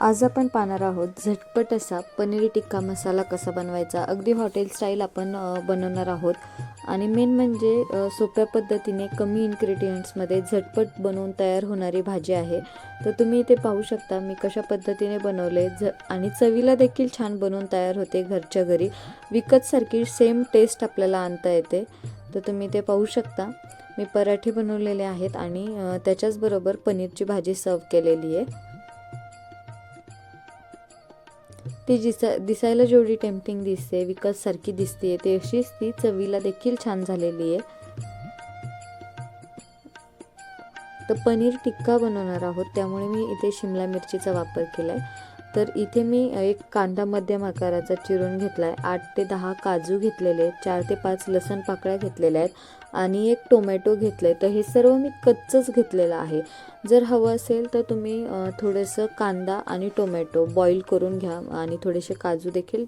आज आपण पाहणार आहोत झटपट असा पनीर टिक्का मसाला कसा बनवायचा. अगदी हॉटेल स्टाईल आपण बनवणार आहोत. आणि मेन म्हणजे सोप्या पद्धतीने कमी इन्ग्रेडियंट्समध्ये झटपट बनवून तयार होणारी भाजी आहे. तर तुम्ही इथे पाहू शकता मी कशा पद्धतीने बनवले. झ आणि चवीला देखील छान बनवून तयार होते घरच्या घरी. विकतसारखी सेम टेस्ट आपल्याला आणता येते. तर तुम्ही ते पाहू शकता मी पराठे बनवलेले आहेत आणि त्याच्याचबरोबर पनीरची भाजी सर्व केलेली आहे. ती दिसा दिसायला जेवढी टेम्पटिंग दिसते विकतसारखी दिसते ते अशीच ती चवीला देखील छान झालेली आहे. तर पनीर टिक्का बनवणार आहोत त्यामुळे मी इथे शिमला मिरचीचा वापर केला आहे तर इथे मी एक कांदा मध्यम आकाराचा चिरून घेतला आहे आठ ते दहा काजू घेतलेले आहेत चार ते पाच लसण पाकळ्या घेतलेल्या आहेत. आणि एक टोमॅटो घेतलं आहे तर हे सर्व मी कच्चंच घेतलेलं आहे. जर हवं असेल तर तुम्ही थोडंसं कांदा आणि टोमॅटो बॉईल करून घ्या आणि थोडेसे काजू देखील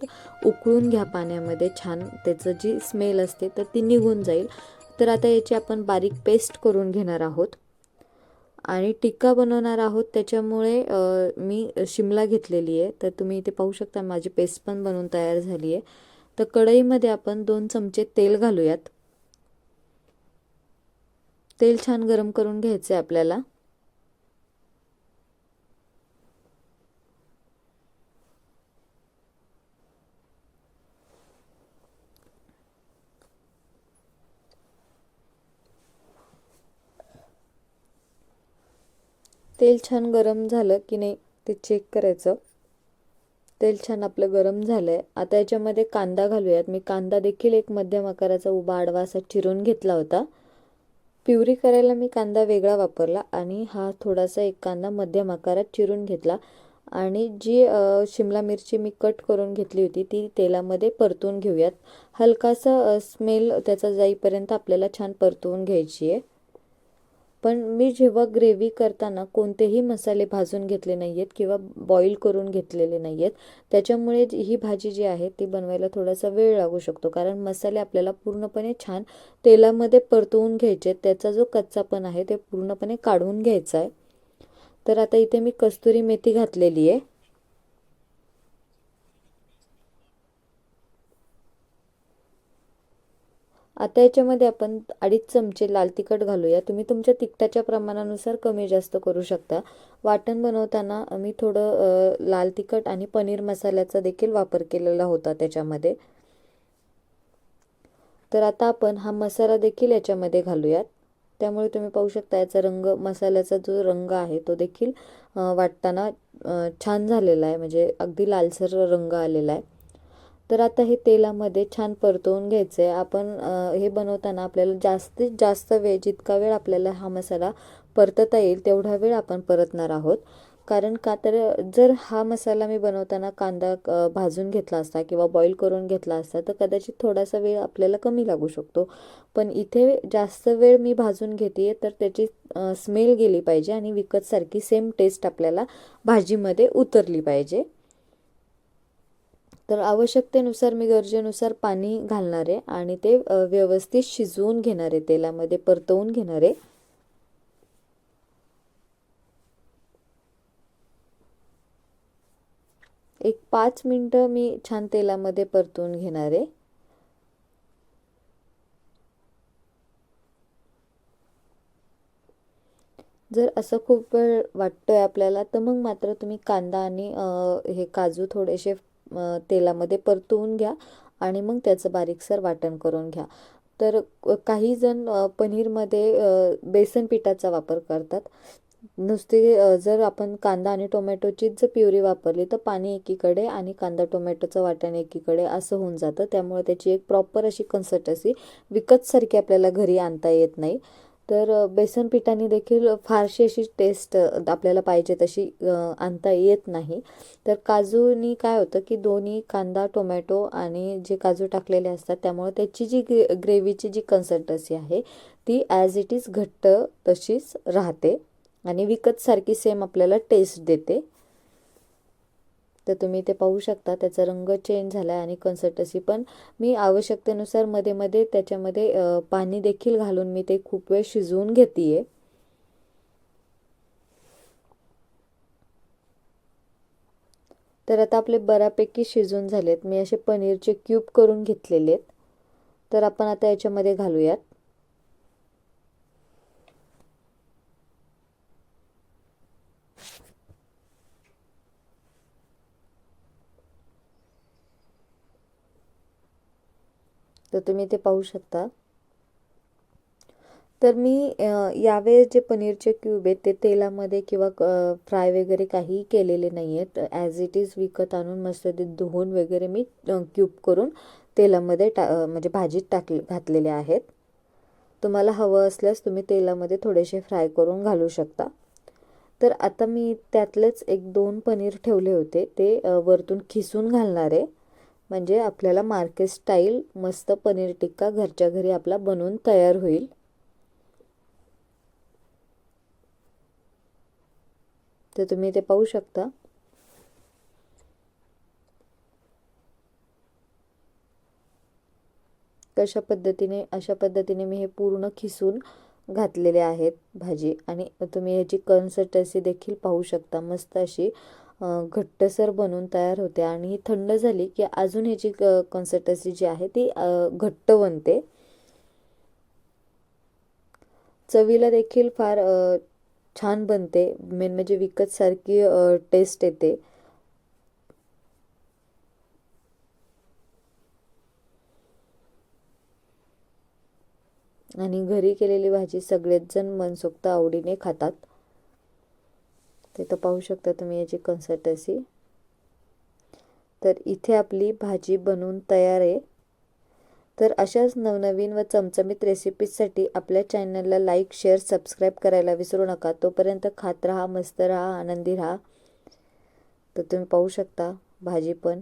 उकळून घ्या पाण्यामध्ये छान. त्याचं जी स्मेल असते तर ती निघून जाईल. तर आता याची आपण बारीक पेस्ट करून घेणार आहोत. आणि टिक्का बनवणार आहोत. त्याच्यामुळे मी शिमला घेतलेली आहे. तर तुम्ही इथे पाहू शकता माझी पेस्ट पण बनवून तयार झाली आहे. तर कढईमध्ये आपण दोन चमचे तेल घालूयात. तेल छान गरम करून घ्यायचं आहे आपल्याला. तेल छान गरम झालं की नाही ते चेक करायचं. तेल छान आपलं गरम झालं आहे आता याच्यामध्ये कांदा घालूयात. मी कांदा देखील एक मध्यम आकाराचा उभा आडवा असा चिरून घेतला होता. प्युरी करायला मी कांदा वेगळा वापरला आणि हा थोडासा एक कांदा मध्यम आकारात चिरून घेतला. आणि जी शिमला मिरची मी कट करून घेतली होती ती तेलामध्ये परतून घेऊयात. हलकासा स्मेल त्याचा जाईपर्यंत आपल्याला छान परतवून घ्यायची आहे. पण मी जेव्हा ग्रेव्ही करताना कोणतेही मसाले भाजून घेतले नाही आहेत किंवा बॉईल करून घेतलेले नाही आहेत त्याच्यामुळे ही भाजी जी आहे ती बनवायला थोडासा वेळ लागू शकतो. कारण मसाले आपल्याला पूर्णपणे छान तेलामध्ये परतवून घ्यायचे. आहेत. त्याचा जो कच्चापण आहे ते पूर्णपणे काढून घ्यायचा आहे. तर आता इथे मी कस्तुरी मेथी घातलेली आहे. आता याच्यामध्ये आपण अडीच चमचे लाल तिखट घालूया. तुम्ही तुमच्या तिखटाच्या प्रमाणानुसार कमी जास्त करू शकता. वाटण बनवताना मी थोडं लाल तिखट आणि पनीर मसाल्याचा देखील वापर केलेला होता त्याच्यामध्ये. तर आता आपण हा मसाला देखील याच्यामध्ये घालूयात. त्यामुळे तुम्ही पाहू शकता याचा रंग मसाल्याचा जो रंग आहे तो देखील वाटताना छान झालेला आहे. म्हणजे अगदी लालसर रंग आलेला आहे. तर आता हे तेलामध्ये छान परतवून घ्यायचं आहे आपण हे बनवताना आपल्याला जास्तीत जास्त वेळ जितका वेळ आपल्याला हा मसाला परतता येईल तेवढा वेळ आपण परतणार आहोत. कारण का तर जर हा मसाला मी बनवताना कांदा भाजून घेतला असता किंवा बॉईल करून घेतला असता तर कदाचित थोडासा वेळ आपल्याला कमी लागू शकतो. पण इथे जास्त वेळ मी भाजून घेते तर त्याची स्मेल गेली पाहिजे आणि विकतसारखी सेम टेस्ट आपल्याला भाजीमध्ये उतरली पाहिजे. तर आवश्यकतेनुसार मी गरजेनुसार पाणी घालणार आहे आणि ते व्यवस्थित शिजवून घेणार आहे तेलामध्ये परतवून घेणार. आहे एक पाच मिनटं मी छान तेलामध्ये परतवून घेणार. आहे जर असं खूप वेळ वाटतोय आपल्याला तर मग मात्र तुम्ही कांदा आणि हे काजू थोडेसे तेलामध्ये परतवून घ्या आणि मग त्याचं बारीकसर वाटण करून घ्या. तर काही जण पनीरमध्ये बेसन पिठाचा वापर करतात. नुसते जर आपण कांदा आणि टोमॅटोचीच जर प्युरी वापरली तर पाणी एकीकडे आणि कांदा टोमॅटोचं वाटण एकीकडे असं होऊन जातं. त्यामुळे त्याची एक प्रॉपर अशी कन्सिस्टन्सी विकतसारखी आपल्याला घरी आणता येत नाही. तर बेसन पिठाने देखील फारशी अशी टेस्ट आपल्याला पाहिजे तशी आणता येत नाही. तर काजूनी काय होतं की दोन्ही कांदा टोमॅटो आणि जे काजू टाकलेले असतात त्यामुळे त्याची जी ग्रे ग्रेव्हीची जी कन्सिस्टन्सी आहे ती ॲज इट इज घट्ट तशीच राहते आणि विकतसारखी सेम आपल्याला टेस्ट देते. तर तुम्ही ते पाहू शकता. त्याचा रंग चेंज झाला आहे आणि कन्सिस्टन्सी पण मी आवश्यकतेनुसारमध्ये मध्ये त्याच्यामध्ये पाणी देखील घालून मी ते खूप वेळ शिजवून घेते तर आता आपले बऱ्यापैकी शिजून झालेत. मी असे पनीरचे क्यूब करून घेतलेले आहेत तर आपण आता याच्यामध्ये घालूयात. तर तुम्ही ते पाहू शकता. तर मी यावेळेस जे पनीरचे क्यूब आहेत ते तेलामध्ये किंवा फ्राय वगैरे काहीही केलेले नाही आहेत ॲज इट इज विकत आणून मस्त ते धुवून वगैरे मी क्यूब करून तेलामध्ये टा म्हणजे भाजीत टाकले घातलेले आहेत. तुम्हाला हवं असल्यास तुम्ही तेलामध्ये थोडेसे फ्राय करून घालू शकता. तर आता मी त्यातलेच एक दोन पनीर ठेवले होते. ते वरतून खिसून घालणार आहे. म्हणजे आपल्याला मार्केट स्टाईल मस्त पनीर टिक्का घरच्या घरी आपला बनवून तयार होईल. तर तुम्ही ते पाहू शकता. कशा पद्धतीने अशा पद्धतीने मी हे पूर्ण खिसून घातलेले आहेत भाजी. आणि तुम्ही ह्याची कन्सिस्टन्सी देखील पाहू शकता. मस्त अशी घट्टसर बनून तयार होते आणि ही थंड झाली की अजून ह्याची कन्सिस्टन्सी जी आहे ती घट्ट बनते. चवीला देखील फार छान बनते. मेन म्हणजे विकत सारखी टेस्ट येते. आणि घरी केलेली भाजी सगळेच जण मनसोक्त आवडीने खातात. तिथं पाहू शकता तुम्ही याची कन्सल्टन्सी तर इथे आपली भाजी बनवून तयार आहे. तर अशाच नवनवीन व चमचमीत रेसिपीजसाठी आपल्या चॅनलला लाईक शेअर सबस्क्राईब करायला विसरू नका. तोपर्यंत खात राहा मस्त राहा आनंदी राहा. तर तुम्ही पाहू शकता भाजी पण.